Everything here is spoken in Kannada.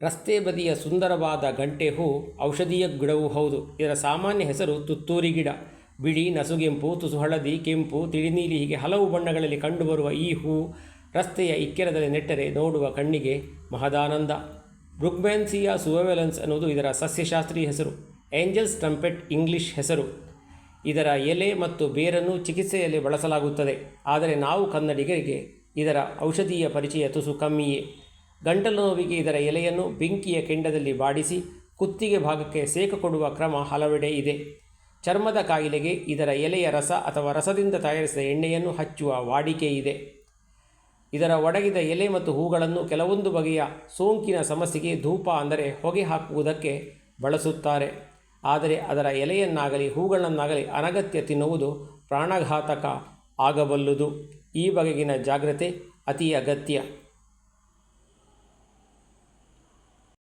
ರಸ್ತೆ ಬದಿಯ ಸುಂದರವಾದ ಗಂಟೆ ಹೂ ಔಷಧೀಯ ಗಿಡವೂ ಹೌದು. ಇದರ ಸಾಮಾನ್ಯ ಹೆಸರು ತುತ್ತೂರಿ ಗಿಡ. ಬಿಳಿ, ನಸುಗೆಂಪು ತುಸು ಹಳದಿ ಕೆಂಪು, ತಿಳಿನೀಲಿ ಹೀಗೆ ಹಲವು ಬಣ್ಣಗಳಲ್ಲಿ ಕಂಡುಬರುವ ಈ ಹೂ ರಸ್ತೆಯ ಇಕ್ಕೆಲದಲ್ಲಿ ನೆಟ್ಟರೆ ನೋಡುವ ಕಣ್ಣಿಗೆ ಮಹದಾನಂದ. ಬ್ರುಗ್ಮ್ಯಾನ್ಸಿಯಾ ಸುವೆವೆಲೆನ್ಸ್ ಅನ್ನೋದು ಇದರ ಸಸ್ಯಶಾಸ್ತ್ರೀಯ ಹೆಸರು. ಏಂಜಲ್ಸ್ ಟ್ರಂಪೆಟ್ ಇಂಗ್ಲಿಷ್ ಹೆಸರು. ಇದರ ಎಲೆ ಮತ್ತು ಬೇರನ್ನು ಚಿಕಿತ್ಸೆಯಲ್ಲಿ ಬಳಸಲಾಗುತ್ತದೆ. ಆದರೆ ನಾವು ಕನ್ನಡಿಗರಿಗೆ ಇದರ ಔಷಧೀಯ ಪರಿಚಯ ತುಸು ಕಮ್ಮಿಯೇ. ಗಂಟಲು ನೋವಿಗೆ ಇದರ ಎಲೆಯನ್ನು ಬೆಂಕಿಯ ಕೆಂಡದಲ್ಲಿ ಬಾಡಿಸಿ ಕುತ್ತಿಗೆ ಭಾಗಕ್ಕೆ ಸೇಕ ಕೊಡುವ ಕ್ರಮ ಹಲವೆಡೆ ಇದೆ. ಚರ್ಮದ ಕಾಯಿಲೆಗೆ ಇದರ ಎಲೆಯ ರಸ ಅಥವಾ ರಸದಿಂದ ತಯಾರಿಸಿದ ಎಣ್ಣೆಯನ್ನು ಹಚ್ಚುವ ವಾಡಿಕೆ ಇದೆ. ಇದರ ಒಡಗಿದ ಎಲೆ ಮತ್ತು ಹೂಗಳನ್ನು ಕೆಲವೊಂದು ಬಗೆಯ ಸೋಂಕಿನ ಸಮಸ್ಯೆಗೆ ಧೂಪ ಅಂದರೆ ಹೊಗೆ ಹಾಕುವುದಕ್ಕೆ ಬಳಸುತ್ತಾರೆ. ಆದರೆ ಅದರ ಎಲೆಯನ್ನಾಗಲಿ ಹೂಗಳನ್ನಾಗಲಿ ಅನಗತ್ಯ ತಿನ್ನುವುದು ಪ್ರಾಣಘಾತಕ ಆಗಬಲ್ಲುದು. ಈ ಬಗೆಗಿನ ಜಾಗ್ರತೆ ಅತಿ ಅಗತ್ಯ.